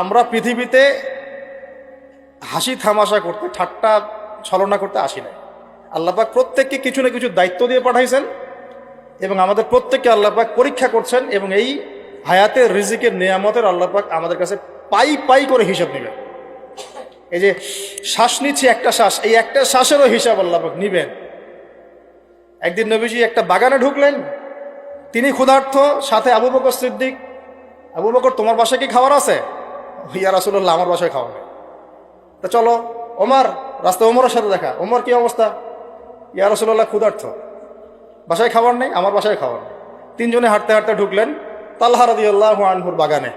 আমরা পৃথিবীতে হাসি থামাশা করতে, ঠাট্টা ছলনা করতে আসি না আল্লাপাক প্রত্যেককে কিছু না কিছু দায়িত্ব দিয়ে পাঠাইছেন এবং আমাদের প্রত্যেককে আল্লাপাক পরীক্ষা করছেন এবং এই হায়াতের রিজিকের নিয়ামতের আল্লাপাক আমাদের কাছে পাই পাই করে হিসাব নেবেন। এই যে শ্বাস নিচ্ছি একটা শ্বাস, এই একটা শ্বাসেরও হিসাব আল্লাপাক নিবেন। একদিন নবীজি একটা বাগানে ঢুকলেন, তিনি ক্ষুধার্থ সাথে আবু বকর সিদ্দিক, আবু বকর, তোমার বাসায় কি খাবার আছে? ইয়া রাসুল্লাহ আমার বাসায় খাওয়া নেই তা চলো, ওমর রাস্তা ওমরের সাথে দেখা। ওমর, কি অবস্থা? ইয়া রসুল্লাহ ক্ষুধার্থ বাসায় খাবার নেই, আমার বাসায় খাবার নেই। তিনজনে হাঁটতে হাঁটতে ঢুকলেন তাল্লাহ রাদিয়াল্লাহু আনহুর বাগানে।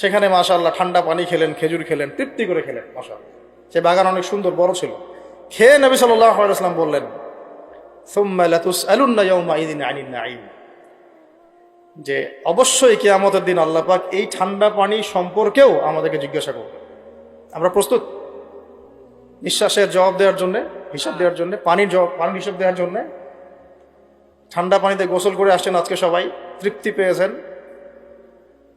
সেখানে মাশাআল্লাহ ঠান্ডা পানি খেলেন, খেজুর খেলেন, তৃপ্তি করে খেলেন, মাশাআল্লাহ। সে বাগান অনেক সুন্দর, বড় ছিল। খেয়ে নবী সাল্লাহ আলাইসলাম বললেন, সুম্মা লাতুসআলুন্না ইয়াউমা ইদিন আনিন নাঈম। যে অবশ্যই কিয়ামতের দিন আল্লাহ পাক এই ঠান্ডা পানি সম্পর্কেও আমাদেরকে জিজ্ঞাসা করবে। আমরা প্রস্তুত? নিঃশ্বাসের জবাব দেওয়ার জন্য, হিসাব দেওয়ার জন্য, পানির জবাব পানির হিসাব দেওয়ার জন্য। ঠান্ডা পানিতে গোসল করে আসছেন আজকে সবাই, তৃপ্তি পেয়েছেন।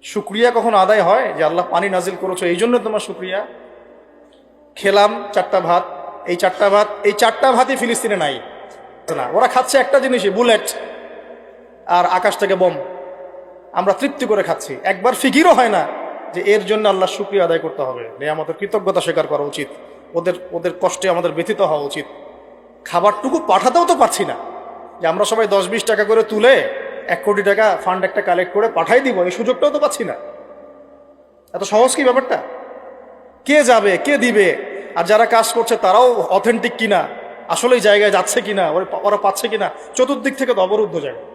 শুক্রিয়া কখন আদায় হয় যে আল্লাহ পানি নাজিল করেছ, এই জন্য তোমার শুক্রিয়া। খেলাম চারটা ভাত, এই চারটা ভাত, এই চারটা ভাতই ফিলিস্তিনে নাই। না, ওরা খাচ্ছে একটা জিনিসই, বুলেট আর আকাশ থেকে বোম। আমরা তৃপ্তি করে খাচ্ছি। একবার ফিকিরও হয় না যে এর জন্য আল্লাহ শুক্রিয়া আদায় করতে হবে। আমাদের কৃতজ্ঞতা স্বীকার করা উচিত। ওদের ওদের কষ্টে আমাদের ব্যথিত হওয়া উচিত। খাবারটুকু পাঠাতেও তো পারছি না। যে আমরা সবাই দশ বিশ টাকা করে তুলে এক কোটি টাকা ফান্ড একটা কালেক্ট করে পাঠাই দিব, এই সুযোগটাও তো পাচ্ছি না। এত সহজ কি ব্যাপারটা? কে যাবে, কে দিবে? আর যারা কাজ করছে তারাও অথেন্টিক কিনা? আসলেই জায়গায় যাচ্ছে কিনা? ওরা- ওরা পাচ্ছে কিনা? চতুর্দিক থেকে তো অবরুদ্ধ জায়গা।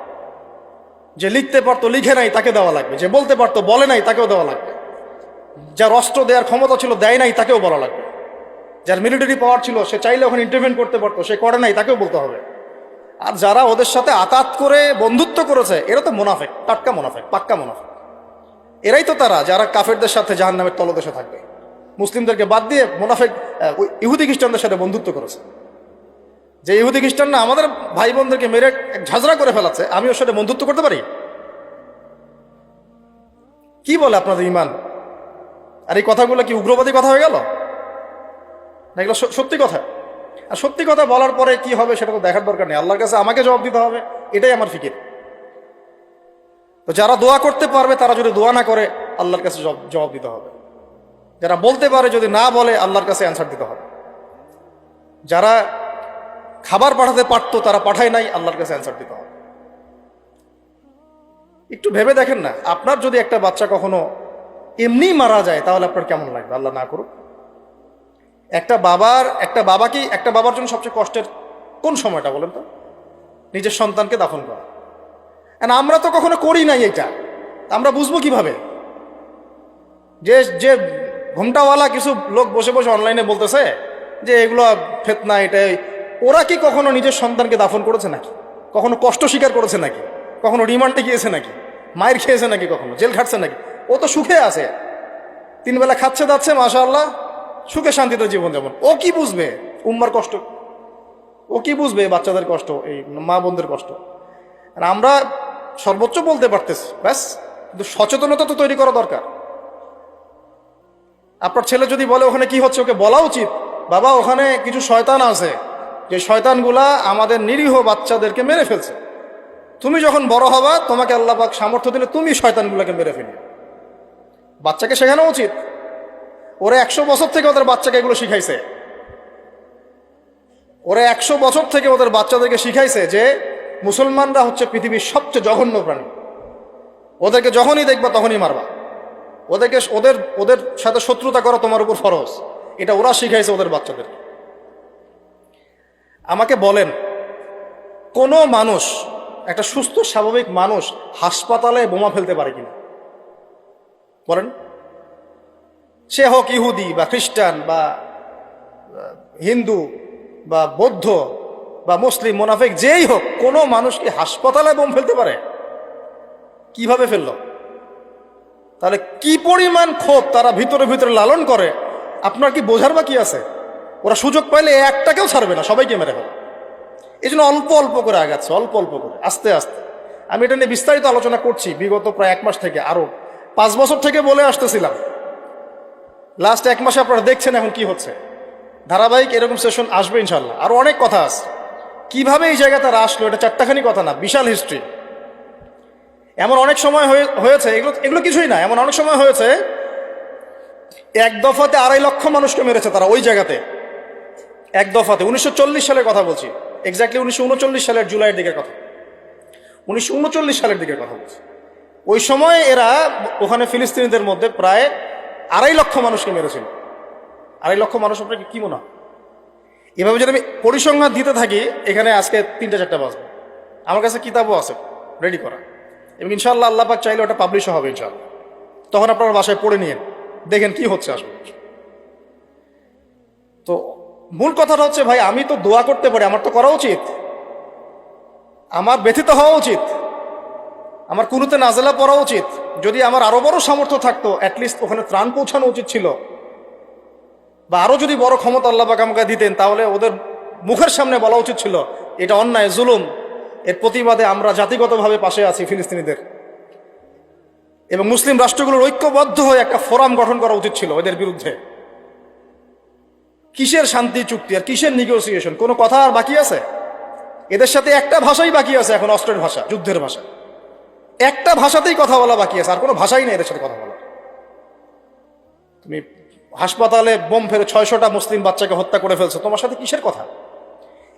যে লিখতে পারতো, লিখে নাই, তাকে দেওয়া লাগবে। যে বলতে পারতো, বলে নাই, তাকেও দেওয়া লাগবে। যার অস্ত্র দেওয়ার ক্ষমতা ছিল, দেয় নাই, তাকেও বলা লাগবে। যার মিলিটারি পাওয়ার ছিল, সে চাইলে ওখানে ইন্টারভেন করতে পারতো, সে করে নাই, তাকেও বলতে হবে। আর যারা ওদের সাথে আতাত করে বন্ধুত্ব করেছে, এরা তো মোনাফেক, টাটকা মোনাফেক, পাক্কা মোনাফেক। এরাই তো তারা, যারা কাফেরদের সাথে জাহান নামের তলদেশে থাকবে। মুসলিমদেরকে বাদ দিয়ে মোনাফেক ইহুদি খ্রিস্টানদের সাথে বন্ধুত্ব করেছে। যে ইহুদি খ্রিস্টান না আমাদের ভাই বোনদেরকে মেরে এক ঝাঁঝরা করে ফেলাচ্ছে আমি ওর সাথে বন্ধুত্ব করতে পারি? কি বলে আপনাদের ইমান? আর এই কথাগুলো কি উগ্রবাদী কথা হয়ে গেল? না, এগুলো সত্যি কথা। আর সত্যি কথা বলার পরে কি হবে সেটা তো দেখার দরকার নেই। আল্লাহর কাছে আমাকে জবাব দিতে হবে, এটাই আমার ফিকির। তো যারা দোয়া করতে পারবে, তারা যদি দোয়া না করে, আল্লাহর কাছে জবাব দিতে হবে। যারা বলতে পারে, যদি না বলে, আল্লাহর কাছে অ্যান্সার দিতে হবে। যারা খাবার পাঠাতে পারতো, তারা পাঠায় নাই, আল্লাহর কাছে অ্যান্সার দিতে হবে। একটু ভেবে দেখেন না, আপনার যদি একটা বাচ্চা কখনো এমনি মারা যায়, তাহলে আপনার কেমন লাগবে? আল্লাহ না করুক। একটা বাবার, একটা বাবা কি, একটা বাবার জন্য সবচেয়ে কষ্টের কোন সময়টা বলেন তো? নিজের সন্তানকে দাফন করা। And আমরা তো কখনো করি নাই এটা। আমরা বুঝব কীভাবে? যে যে ঘুমটাওয়ালা কিছু লোক বসে বসে অনলাইনে বলতেছে যে, এগুলো ফেতনা, এটাই ওরা কি কখনো নিজের সন্তানকে দাফন করেছে নাকি? কখনো কষ্ট স্বীকার করেছে নাকি? কখনো রিমান্ডে গিয়েছে নাকি? মায়ের খেয়েছে নাকি কখনো? জেল খাটছে নাকি? ও তো সুখে আছে। তিন বেলা খাচ্ছে দাচ্ছে, মাশাআল্লাহ। সুখে শান্তিতে জীবন যেমন ও কি বুঝবে? উম্মার কষ্ট। ও কি বুঝবে বাচ্চাদের কষ্ট, এই মা বোনদের কষ্ট? আর আমরা সর্বোচ্চ বলতে পারতেছি, ব্যাস। কিন্তু সচেতনতা তো তৈরি করা দরকার। আপনার ছেলে যদি বলে ওখানে কি হচ্ছে, ওকে বলা উচিত, বাবা, ওখানে কিছু শয়তান আছে। যে শয়তানগুলা আমাদের নিরীহ বাচ্চাদেরকে মেরে ফেলছে। তুমি যখন বড় হবা, তোমাকে আল্লাহ পাক সামর্থ্য দিলে তুমি শয়তানগুলাকে মেরে ফেলি বাচ্চাকে শেখানো উচিত। ওরা একশো বছর থেকে ওদের বাচ্চাকে এগুলো শিখাইছে। ওরা একশো বছর থেকে ওদের বাচ্চাদেরকে শিখাইছে যে মুসলমানরা হচ্ছে পৃথিবীর সবচেয়ে জঘন্য প্রাণী। ওদেরকে যখনই দেখবা তখনই মারবা। ওদেরকে, ওদের ওদের সাথে শত্রুতা করা তোমার উপর ফরজ। এটা ওরা শিখাইছে ওদের বাচ্চাদের আমাকে বলেন, কোনো মানুষ, একটা সুস্থ, স্বাভাবিক মানুষ হাসপাতালে বোমা ফেলতে পারে কিনা? বলেন। সে হোক ইহুদি বা খ্রিস্টান বা হিন্দু বা বৌদ্ধ বা মুসলিম, মোনাফেক, যেই হোক, কোনো মানুষ কি হাসপাতালে বোম ফেলতে পারে? কীভাবে ফেলল? তাহলে কি পরিমাণ ক্ষোভ তারা ভিতরে ভিতরে লালন করে? আপনার কি বোঝার বাকি আছে? ওরা সুযোগ পাইলে একটাকেও ছাড়বে না, সবাইকে মেরে ফেলে এই জন্য অল্প অল্প করে আগাচ্ছে, অল্প অল্প করে, আস্তে আস্তে। আমি এটা নিয়ে বিস্তারিত আলোচনা করছি, বিগত প্রায় এক মাস থেকে আরও পাঁচ বছর থেকে বলে আসতেছিলাম। লাস্ট এক মাসে আপনারা দেখছেন এখন কি হচ্ছে। ধারাবাহিক এরকম সেশন আসবে ইনশাল্লাহ আরও অনেক কথা আছে। কীভাবে এই জায়গাতে তারা আসলো, এটা চারটাখানি কথা না, বিশাল হিস্ট্রি এমন অনেক সময় হয়ে- হয়েছে, এগুলো এগুলো কিছুই না, এমন অনেক সময় হয়েছে, এক দফাতে আড়াই লক্ষ মানুষকে মেরেছে তারা ওই জায়গাতে। এক দফাতে, উনিশশো চল্লিশ সালের কথা বলছি। এক্স্যাক্টলি উনিশশো উনচল্লিশ সালের জুলাইয়ের দিকের কথা। উনিশশো উনচল্লিশ সালের দিকের কথা বলছি। ওই সময় এরা ওখানে ফিলিস্তিনিদের মধ্যে প্রায় আড়াই লক্ষ মানুষকে মেরেছিল। আড়াই লক্ষ মানুষ, আপনাকে কি মনে এভাবে যদি আমি পরিসংখ্যান দিতে থাকি, এখানে আজকে তিনটা চারটা বাজবে। আমার কাছে কিতাবও আছে রেডি করা। এবং ইনশাল্লাহ আল্লাহ পাক চাইলে ওটা পাবলিশও হবে ইনশাল্লাহ তখন আপনারা বাসায় পড়ে নিন দেখেন কি হচ্ছে আসলে। তো মূল কথাটা হচ্ছে, ভাই, আমি তো দোয়া করতে পারি, আমার তো করা উচিত। আমার ব্যথিত হওয়া উচিত। আমার কুনুতে নাজেলা পড়া উচিত। যদি আমার আরও বড় সামর্থ্য থাকতো অ্যাটলিস্ট ওখানে ত্রাণ পৌঁছানো উচিত ছিল। বা আরও যদি বড় ক্ষমতা আল্লাহ আমাকে দিতেন, তাহলে ওদের মুখের সামনে বলা উচিত ছিল, এটা অন্যায়, জুলুম। এর প্রতিবাদে আমরা জাতিগতভাবে পাশে আছি ফিলিস্তিনিদের। এবং মুসলিম রাষ্ট্রগুলোর ঐক্যবদ্ধ হয়ে একটা ফোরাম গঠন করা উচিত ছিল এদের বিরুদ্ধে। কিসের শান্তি চুক্তি আর কিসের নিগোসিয়েশন কোনো কথা আর বাকি আছে? এদের সাথে একটা ভাষাই বাকি আছে এখন অস্ত্রের ভাষা, যুদ্ধের ভাষা। একটা ভাষাতেই কথা বলা বাকি আছে, আর কোনো ভাষাই নেই এদের সাথে কথা বলা তুমি হাসপাতালে বোম ফেলে ছয়শটা মুসলিম বাচ্চাকে হত্যা করে ফেলছো, তোমার সাথে কিসের কথা?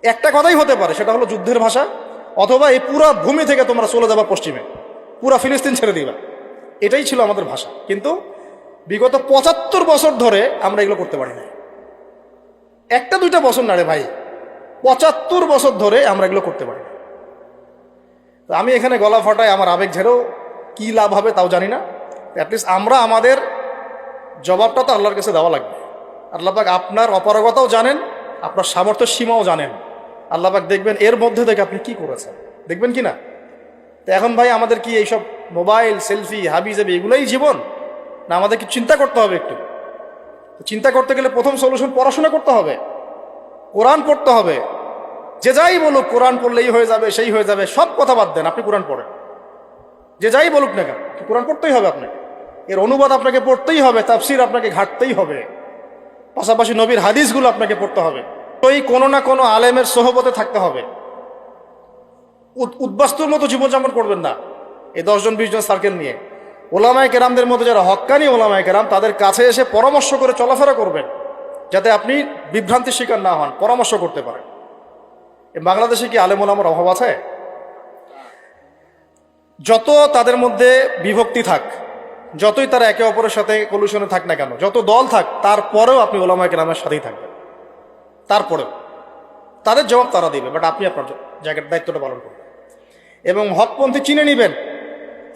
একটা কথাই হতে পারে, সেটা হলো যুদ্ধের ভাষা, অথবা এই পুরো ভূমি থেকে তোমরা চলে যাবা পশ্চিমে। পুরা ফিলিস্তিন ছেড়ে দিবা। এটাই ছিল আমাদের ভাষা। কিন্তু বিগত পঁচাত্তর বছর ধরে আমরা এগুলো করতে পারি না একটা দুইটা বছর না রে ভাই। পঁচাত্তর বছর ধরে আমরা এগুলো করতে পারি তো আমি এখানে গলা ফাটাই, আমার আবেগ ঝেড়েও কি লাভ হবে তাও জানি না। অ্যাটলিস্ট আমরা আমাদের জবাবটা তো আল্লাহর কাছে দেওয়া লাগবে। আল্লাহবাক আপনার অপারগতাও জানেন, আপনার সামর্থ্য সীমাও জানেন। আল্লাহবাক দেখবেন এর মধ্যে থেকে আপনি কি করেছেন। দেখবেন কি না? তো এখন ভাই আমাদের কি এইসব মোবাইল, সেলফি হাবি এগুলোই জীবন? না আমাদের কি চিন্তা করতে হবে একটু? চিন্তা করতে গেলে প্রথম সলিউশন পড়াশোনা করতে হবে। কোরআন পড়তে হবে। যে যাই বলুক, কোরআন পড়লেই হয়ে যাবে, সেই হয়ে যাবে, সব কথা বাদ দেন, আপনি কোরআন পড়েন। যে যাই বলুক না কেন কোরআন পড়তেই হবে আপনাকে। এর অনুবাদ আপনাকে পড়তেই হবে, তাফসির আপনাকে ঘাটতেই হবে। পাশাপাশি নবীর হাদিসগুলো আপনাকে পড়তে হবে। ওই কোনো না কোনো আলেমের সহবতে থাকতে হবে। উদ- উদ্বাস্তুর মতো জীবনযাপন করবেন না। এই দশজন বিশজন সার্কেল নিয়ে। ওলামায় কেরামদের মধ্যে যারা হক্কানি ওলামায় কেরাম, তাদের কাছে এসে পরামর্শ করে চলাফেরা করবেন, যাতে আপনি বিভ্রান্তির শিকার না হন, পরামর্শ করতে পারেন। বাংলাদেশে কি আলেম ওলামার অভাব আছে? যত তাদের মধ্যে বিভক্তি থাক, যতই তারা একে অপরের সাথে কলুশনে থাক না কেন, যত দল থাক, তারপরেও আপনি ওলামায় কেরামের সাথেই থাকবেন। তারপরেও। তাদের জবাব তারা দিবে বাট আপনি আপনার জায়গার দায়িত্বটা পালন করবেন। এবং হকপন্থী চিনে নেবেন।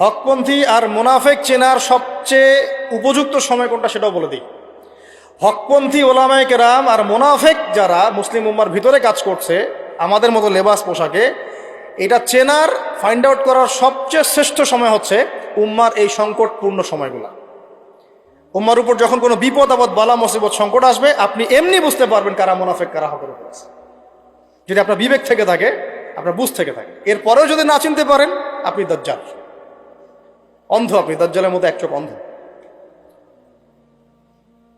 হকপন্থী আর মোনাফেক চেনার সবচেয়ে উপযুক্ত সময় কোনটা সেটাও বলে দিই। হকপন্থী ওলামায় কেরাম আর মোনাফেক যারা মুসলিম উম্মার ভিতরে কাজ করছে, আমাদের মতো লেবাস পোশাকে, এটা চেনার ফাইন্ড আউট করার সবচেয়ে শ্রেষ্ঠ সময় হচ্ছে উম্মার এই সংকটপূর্ণ সময়গুলা। উম্মার উপর যখন কোনো বিপদ, আপদ, বালা, মুসিবত, সংকট আসবে, আপনি এমনি বুঝতে পারবেন কারা মোনাফেক, কারা হকের উপর আছে। যদি আপনার বিবেক থেকে থাকে, আপনার বুঝ থেকে থাকে। এরপরেও যদি না চিনতে পারেন, আপনি দজ্জাল। অন্ধ, আপনি দজ্জালের মতো এক চোখ অন্ধ।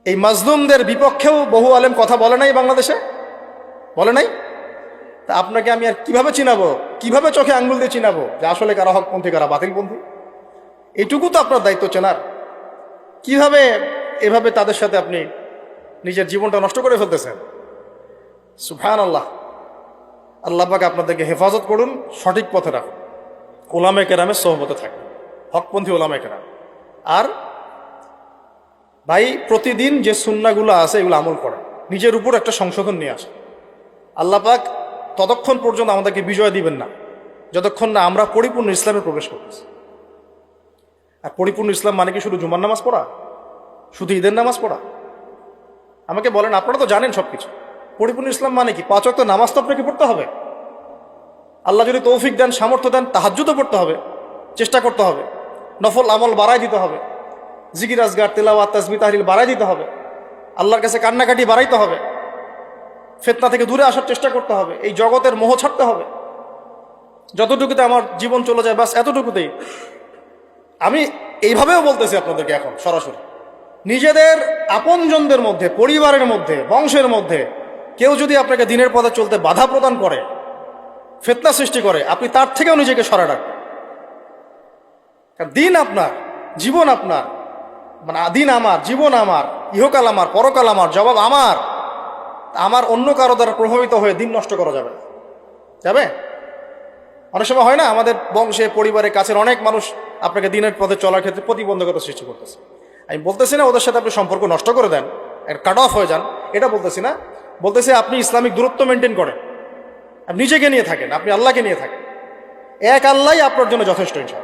এই মাজলুমদের বিপক্ষেও বহু আলেম কথা বলে নাই বাংলাদেশে? বলে নাই? তা আপনাকে আমি আর কীভাবে চিনাবো? কীভাবে চোখে আঙ্গুল দিয়ে চিনাবো যে আসলে কারা হকপন্থী, কারা বাতিলপন্থী? এটুকু তো আপনার দায়িত্ব চেনার। কীভাবে এভাবে তাদের সাথে আপনি নিজের জীবনটা নষ্ট করে ফেলতেছেন? সুফান আল্লাহ আল্লাহ পাক আপনাদেরকে হেফাজত করুন, সঠিক পথে রাখুন। ওলামে কেরামের সহমতে থাকুন। হকপন্থী ওলামে আর ভাই, প্রতিদিন যে সুন্নাগুলো আছে, এগুলো আমল করা নিজের উপর একটা সংশোধন নিয়ে আসে আল্লাহ পাক ততক্ষণ পর্যন্ত আমাদেরকে বিজয় দিবেন না। যতক্ষণ না আমরা পরিপূর্ণ ইসলামে প্রবেশ করতেছি। আর পরিপূর্ণ ইসলাম মানে কি শুধু জুমার নামাজ পড়া? শুধু ঈদের নামাজ পড়া? আমাকে বলেন, আপনারা তো জানেন সব কিছু পরিপূর্ণ ইসলাম মানে কি? পাঁচ অক্ট নামাজ তো আপনাকে পড়তে হবে। আল্লাহ যদি তৌফিক দেন, সামর্থ্য দেন তাহাজ্য তো পড়তে হবে, চেষ্টা করতে হবে। নফল আমল বাড়াই দিতে হবে। জিকির, আজগার, তেলাওয়াত তাসবি তাহরিল বাড়াই দিতে হবে। আল্লাহর কাছে কান্নাকাটি বাড়াইতে হবে। ফেতনা থেকে দূরে আসার চেষ্টা করতে হবে। এই জগতের মোহ ছাড়তে হবে। যতটুকুতে আমার জীবন চলে যায় বাস এতটুকুতেই। আমি এইভাবেও বলতেছি আপনাদেরকে এখন, সরাসরি। নিজেদের আপনজনদের মধ্যে, পরিবারের মধ্যে, বংশের মধ্যে, কেউ যদি আপনাকে দিনের পথে চলতে বাধা প্রদান করে, ফেতনা সৃষ্টি করে, আপনি তার থেকেও নিজেকে সরা রাখবেন কারণ দিন আপনার, জীবন আপনার মানে দিন আমার, জীবন আমার, ইহকাল আমার, পরকাল আমার, জবাব আমার। আমার অন্য কারও দ্বারা প্রভাবিত হয়ে দিন নষ্ট করা যাবে যাবে? অনেক সময় হয় না, আমাদের বংশে পরিবারের কাছের অনেক মানুষ আপনাকে দিনের পথে চলার ক্ষেত্রে প্রতিবন্ধকতা সৃষ্টি করতেছে। আমি বলতেছি না ওদের সাথে আপনি সম্পর্ক নষ্ট করে দেন কাট অফ হয়ে যান, এটা বলতেছি না। বলতেছি আপনি ইসলামিক দূরত্ব মেনটেন করেন। আপনি নিজেকে নিয়ে থাকেন, আপনি আল্লাহকে নিয়ে থাকেন। এক আল্লাহই আপনার জন্য যথেষ্ট ইনশাল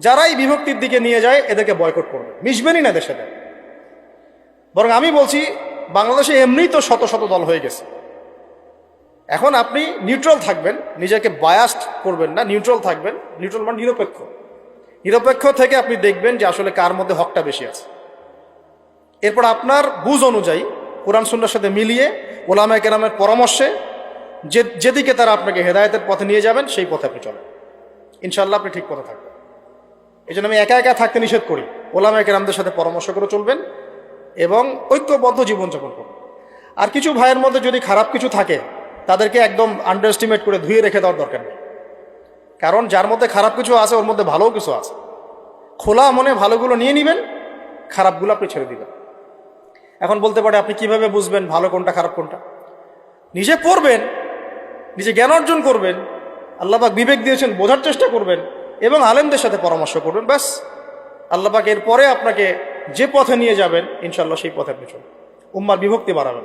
যারাই বিভক্তির দিকে নিয়ে যায়, এদেরকে বয়কট করবে। মিশবেনই না সাথে বরং আমি বলছি, বাংলাদেশে এমনিই তো শত শত দল হয়ে গেছে। এখন আপনি নিউট্রাল থাকবেন, নিজেকে বায়াস্ট করবেন না নিউট্রাল থাকবেন। নিউট্রাল মানে নিরপেক্ষ। নিরপেক্ষ থেকে আপনি দেখবেন যে আসলে কার মধ্যে হকটা বেশি আছে। এরপর আপনার বুঝ অনুযায়ী, কোরআন সুন্নার সাথে মিলিয়ে ওলামা কেরামের পরামর্শে যে যেদিকে তারা আপনাকে হেদায়তের পথে নিয়ে যাবেন, সেই পথে আপনি চলেন। ইনশাল্লাহ আপনি ঠিক পথে থাকবেন। এই জন্য আমি একা একা থাকতে নিষেধ করি। ওলামা কেরামদের সাথে পরামর্শ করে চলবেন এবং ঐক্যবদ্ধ জীবনযাপন করুন। আর কিছু ভাইয়ের মধ্যে যদি খারাপ কিছু থাকে, তাদেরকে একদম আন্ডার এস্টিমেট করে ধুয়ে রেখে দেওয়ার দরকার নেই। কারণ যার মধ্যে খারাপ কিছু আছে, ওর মধ্যে ভালোও কিছু আছে। খোলা মনে ভালোগুলো নিয়ে নেবেন, খারাপগুলো আপনি ছেড়ে দিবেন। এখন বলতে পারে, আপনি কীভাবে বুঝবেন ভালো কোনটা, খারাপ কোনটা? নিজে পড়বেন, নিজে জ্ঞান অর্জন করবেন আল্লাহবাক বিবেক দিয়েছেন, বোঝার চেষ্টা করবেন এবং আলেমদের সাথে পরামর্শ করবেন ব্যাস। আল্লাহবাক এরপরে আপনাকে যে পথে নিয়ে যাবেন ইনশাল্লাহ সেই পথে আপনি চলবেন। উম্মার বিভক্তি বাড়াবেন।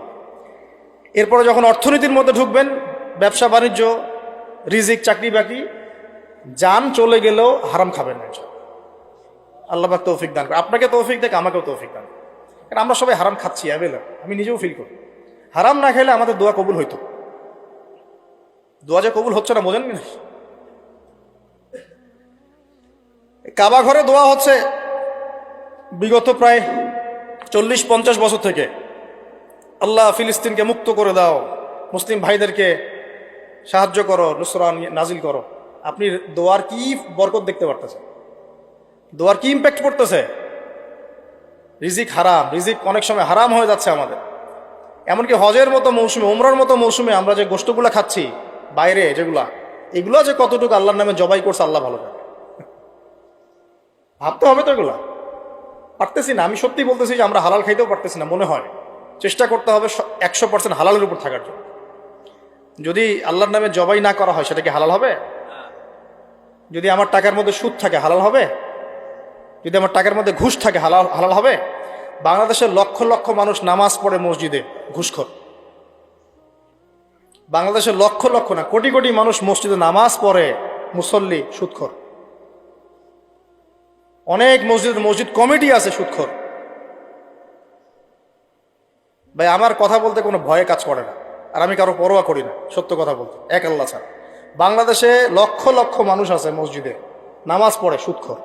এরপরে যখন অর্থনীতির মধ্যে ঢুকবেন, ব্যবসা, বাণিজ্য, রিজিক, চাকরি, বাকরি, যান চলে গেলেও হারাম খাবেন না। আল্লাহবাক তৌফিক দান করে আপনাকে তৌফিক দেখ আমাকেও তৌফিক দান করে। কারণ আমরা সবাই হারাম খাচ্ছি অ্যাভেলেবল আমি নিজেও ফিল করি। হারাম না খেলে আমাদের দোয়া কবুল হইতো। দোয়া যে কবুল হচ্ছে না, বোঝেননি? না কাবা ঘরে দোয়া হচ্ছে বিগত প্রায় চল্লিশ, পঞ্চাশ বছর থেকে। আল্লাহ ফিলিস্তিনকে মুক্ত করে দাও, মুসলিম ভাইদেরকে সাহায্য করো নুসরান নাজিল করো। আপনি দোয়ার কি বরকত দেখতে পারতেছেন? দোয়ার কি ইম্প্যাক্ট পড়তেছে? রিজিক হারাম, রিজিক অনেক সময় হারাম হয়ে যাচ্ছে আমাদের। এমনকি হজের মতো মৌসুমে, উমরার মতো মৌসুমে আমরা যে গোষ্ঠগুলো খাচ্ছি, বাইরে যেগুলা, এগুলো যে কতটুকু আল্লাহর নামে জবাই করছে, আল্লাহ ভালো ভাবতে হবে তো এগুলা। পারতেছি না, আমি সত্যি বলতেছি যে আমরা হালাল খাইতেও পারতেছি না, মনে হয়। চেষ্টা করতে হবে একশো পার্সেন্ট হালালের উপর থাকার জন্য। যদি আল্লাহর নামে জবাই না করা হয়, সেটা কি হালাল হবে? যদি আমার টাকার মধ্যে সুদ থাকে, হালাল হবে? যদি আমার টাকার মধ্যে ঘুষ থাকে, হালাল হালাল হবে? বাংলাদেশের লক্ষ লক্ষ মানুষ নামাজ পড়ে মসজিদে, ঘুষখোর। বাংলাদেশের লক্ষ লক্ষ না, কোটি কোটি মানুষ মসজিদে নামাজ পড়ে, মুসল্লি, সুদখোর। অনেক মসজিদ মসজিদ কমিটি আছে সুদখোর ভাই, আমার কথা বলতে কোনো ভয়ে কাজ করে না। আর আমি কারও পরোয়া করি না, সত্য কথা বলতে। এক আল্লাহ ছাড়া। বাংলাদেশে লক্ষ লক্ষ মানুষ আছে মসজিদে। নামাজ পড়ে সুদখোর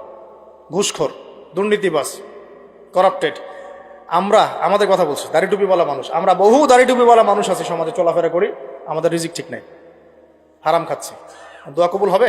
ঘুষখোর দুর্নীতিবাস করাপ্টেড আমরা, আমাদের কথা বলছি, দাড়ি টুপিওয়ালা মানুষ। আমরা বহু দাড়ি টুপিওয়ালা মানুষ আছে, সমাজে চলাফেরা করি, আমাদের রিজিক ঠিক নাই। হারাম খাচ্ছি। দোয়া কবুল হবে?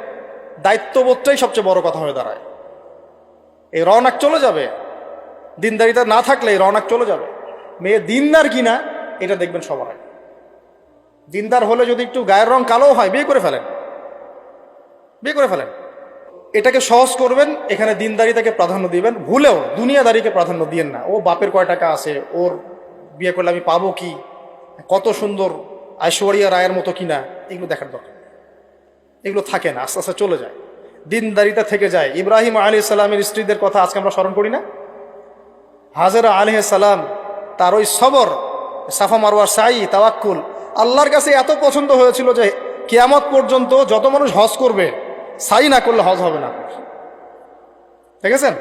দায়িত্ববোধটাই সবচেয়ে বড় কথা হয়ে দাঁড়ায়। এই রওনাক চলে যাবে। দিনদারিতা না থাকলে এই রওনাক চলে যাবে। মেয়ে দিনদার কিনা, এটা দেখবেন সবার আগে। দিনদার হলে যদি একটু গায়ের রং কালো হয়, বিয়ে করে ফেলেন। বিয়ে করে ফেলেন। এটাকে সহজ করবেন, এখানে দিনদারিতাকে প্রাধান্য দিবেন। ভুলেও দুনিয়াদারিকে প্রাধান্য দিয়েন না। ও বাপের কয় টাকা আছে, ওর বিয়ে করলে আমি পাবো কি? কত সুন্দর ঐশ্বরিয়া রায়ের মতো কিনা, এগুলো দেখার দরকার। এগুলো থাকে না, আস্তে আস্তে চলে যায়। দিনদারিতা থেকে যায়। ইব্রাহিম আলী সালামের স্ত্রীদের কথা আজকে আমরা স্মরণ করি না? হাজরা আলহ সালাম, তার ওই সবর, সাফা মারওয়ার সাই, তাওয়াক্কুল, আল্লাহর কাছে এত পছন্দ হয়েছিল যে কিয়ামত পর্যন্ত যত মানুষ হজ করবে, সাই না করলে হজ হবে না। দেখেছেন?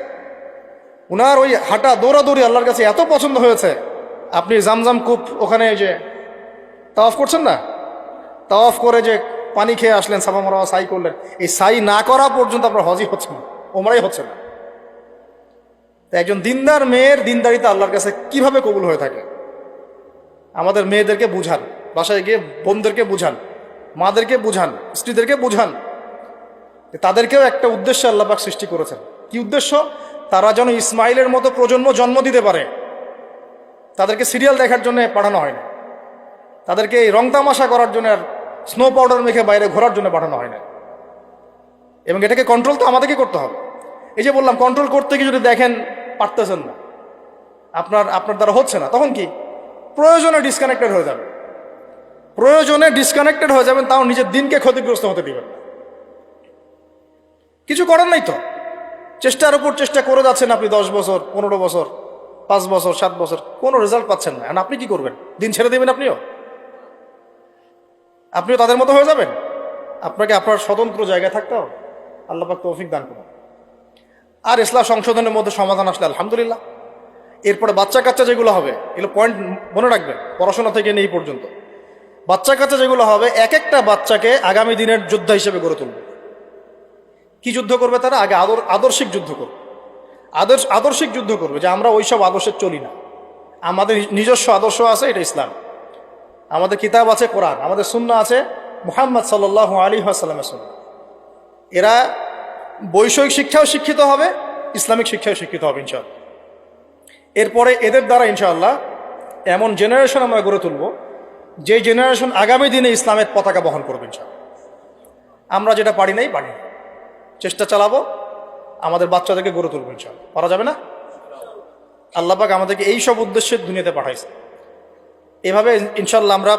উনার ওই হাঁটা দৌড়াদৌড়ি আল্লাহর কাছে এত পছন্দ হয়েছে। আপনি জামজাম কূপ ওখানে যে তাওয়াফ করছেন না? তাওয়াফ করে যে পানি খেয়ে আসলেন সাফা মারওয়া সাই করলেন। এই সাই না করা পর্যন্ত আপনার হজই হচ্ছে না ওমরাই হচ্ছে না। তো একজন দিনদার মেয়ের দিনদারিতা আল্লাহর কাছে কীভাবে কবুল হয়ে থাকে? আমাদের মেয়েদেরকে বুঝান, বাসায় গিয়ে বোনদেরকে বুঝান, মাদেরকে বুঝান, স্ত্রীদেরকে বুঝান। তাদেরকেও একটা উদ্দেশ্য আল্লাপাক সৃষ্টি করেছেন। কি উদ্দেশ্য? তারা যেন ইসমাইলের মতো প্রজন্ম জন্ম দিতে পারে। তাদেরকে সিরিয়াল দেখার জন্য পাঠানো হয় না তাদেরকে এই রং তামাশা করার জন্য আর স্নো পাউডার মেখে বাইরে ঘোরার জন্য পাঠানো হয় না এবং এটাকে কন্ট্রোল তো আমাদেরকে করতে হবে। এই যে বললাম কন্ট্রোল করতে গিয়ে যদি দেখেন পারতেছেন না, আপনার আপনার দ্বারা হচ্ছে না, তখন কি? প্রয়োজনে ডিসকানেক্টেড হয়ে যাবে প্রয়োজনে ডিসকানেক্টেড হয়ে যাবেন, তাও নিজের দিনকে ক্ষতিগ্রস্ত হতে দিবেন কিছু করার নাই তো। চেষ্টার উপর চেষ্টা করে যাচ্ছেন আপনি দশ বছর, পনেরো বছর, পাঁচ বছর, সাত বছর, কোনো রেজাল্ট পাচ্ছেন না। আপনি কি করবেন? দিন ছেড়ে দেবেন আপনিও? আপনিও তাদের মতো হয়ে যাবেন? আপনাকে আপনার স্বতন্ত্র জায়গায় থাকতে হবে। আল্লাহ পাক তৌফিক দান করুন। আর ইসলাম সংশোধনের মধ্যে সমাধান আসলে আলহামদুলিল্লাহ। এরপরে বাচ্চা কাচ্চা যেগুলো হবে, এগুলো পয়েন্ট মনে রাখবেন, পড়াশোনা থেকে নেই পর্যন্ত। বাচ্চা কাচ্চা যেগুলো হবে এক একটা বাচ্চাকে আগামী দিনের যোদ্ধা হিসেবে গড়ে তুলবে। কি যুদ্ধ করবে তারা? আগে আদর, আদর্শিক যুদ্ধ করবে। আদর্শ, আদর্শিক যুদ্ধ করবে যে আমরা ওইসব আদর্শে চলি না। আমাদের নিজস্ব আদর্শ আছে, এটা ইসলাম। আমাদের কিতাব আছে কোরআন, আমাদের সুন্না আছে মুহাম্মদ সাল্লাহ আলী আসাল্লামের সুন্না এরা বৈষয়িক শিক্ষাও শিক্ষিত হবে, ইসলামিক শিক্ষাও শিক্ষিত হবে ইনশাআল্লাহ। এরপরে এদের দ্বারা ইনশাআল্লাহ এমন জেনারেশন আমরা গড়ে তুলব, যে জেনারেশন আগামী দিনে ইসলামের পতাকা বহন করবে ইনশাআল্লাহ। আমরা যেটা পারি নাই, পারি চেষ্টা চালাবো, আমাদের বাচ্চাদেরকে গড়ে তুলবো ইনশাআল্লাহ। পারা যাবে না? আল্লাপাক আমাদেরকে এই সব উদ্দেশ্যে দুনিয়াতে পাঠাইছে। এভাবে ইনশাল্লাহ আমরা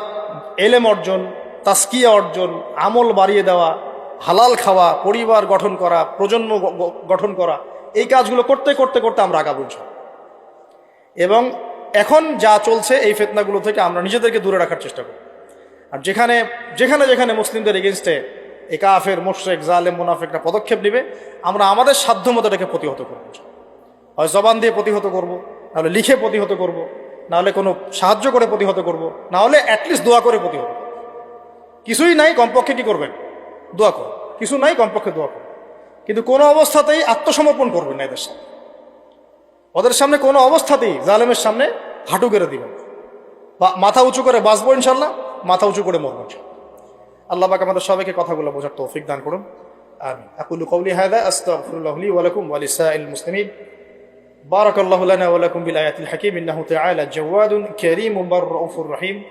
এলেম অর্জন, তাস্কিয়া অর্জন, আমল বাড়িয়ে দেওয়া, হালাল খাওয়া, পরিবার গঠন করা, প্রজন্ম গঠন করা, এই কাজগুলো করতে করতে করতে আমরা আগাবো এবং এখন যা চলছে এই ফেতনাগুলো থেকে আমরা নিজেদেরকে দূরে রাখার চেষ্টা করি আর যেখানে যেখানে যেখানে মুসলিমদের এগেনস্টে এ কাফের, মোশরেক, জালেম, মুনাফেকরা পদক্ষেপ নেবে, আমরা আমাদের সাধ্য মতো এটাকে প্রতিহত করব। হয় জবান দিয়ে প্রতিহত করব, নাহলে লিখে প্রতিহত করব। নাহলে কোনো সাহায্য করে প্রতিহত করব। না হলে অ্যাটলিস্ট দোয়া করে প্রতিহত কিছুই নাই, কমপক্ষে কি করবেন? দোয়া কর। কিছু নাই, কমপক্ষে দোয়া কর। কিন্তু কোনো অবস্থাতেই আত্মসমর্পণ করবেন না এদের সামনে। ওদের সামনে কোনো অবস্থাতেই জালেমের সামনে হাঁটু গেড়ে দিবেন বা মাথা উঁচু করে বাঁচবো ইনশাল্লাহ, মাথা উঁচু করে মরবো। আল্লাহ পাক আমাদের সবাইকে কথাগুলো বোঝার তৌফিক দান করুন। আমিন। আকুলু কওলি হাদা আস্তাগফিরুল্লাহ লি ওয়া লাকুম ওয়া بارك الله لنا ولكم بالآيات الحكيم إنه تعالى جواد كريم بر رؤوف رحيم.